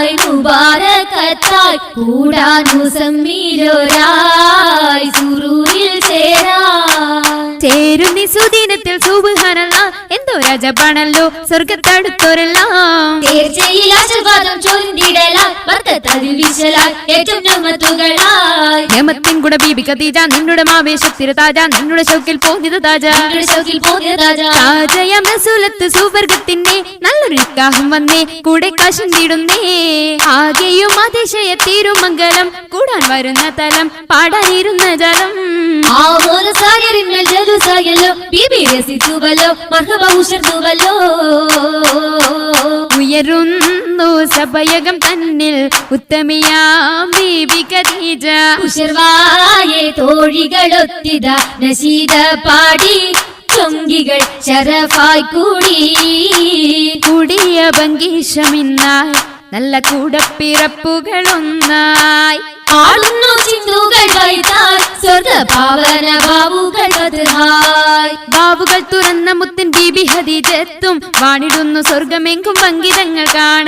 Hi മുബാരക്കത്തായി കൂടാനു സമ്മീലോരായ് സുറൂരിൽ ചേരാ ചേരുന്നി സുദിനത്തിൽ സുബുഹാനല്ല. എന്തോ രജപാണല്ലോ സ്വർഗത്തടുത്തോരെല്ലാം. തീർച്ചയിൽ ആശീർവാദം ചൊരിന്തിടലാൽ വർത്തത്തതിൽ വിശലാൽ ഏറ്റവും നമ്മത്തുകളായി യമത്തിൻ കുട ബീബി ഖദീജ നിന്നുടെ ആവേശത്തിര താജ. നിന്നുടെ ശൗക്കിൽ പോന്നിത് താജ. താജയം റസൂലത്ത് സുവർഗത്തിന്റെ നല്ലൊരു നിക്കാഹം വന്നേ. കൂടെ കാശുണ്ടിടുന്നേ ആകെയും അതിശയ തിരുമംഗലം കൂടാൻ വരുന്ന തലം പാടാനിരുന്ന ജലം. ജലുസായല്ലോ. ബീബി രസിച്ചുവല്ലോ. മർഹബ ഉഷർന്നുവല്ലോ. സഭയകം തന്നിൽ ഉത്തമിയാം ബീബി ഉഷർവായെ തോഴികളൊത്തിത നശീത പാടി ചൊങ്കികൾ ശരഫായി കൂടി. കൂടിയ ഭംഗീഷമിന്നായി നല്ല കൂടപ്പിറപ്പുകളൊന്നായി. ആടുന്നു ചിന്തുകൾ വൈത്താൽ സ്വർഗ പാവന ബാബുകൾ കതിർഹായ് ബാവുകൾ തുറന്ന മുത്തിൻ ബീബി ഹദീജത്തും വാണിടുന്നു സ്വർഗമെങ്കും ഭംഗിതങ്ങൾ കാണാൻ.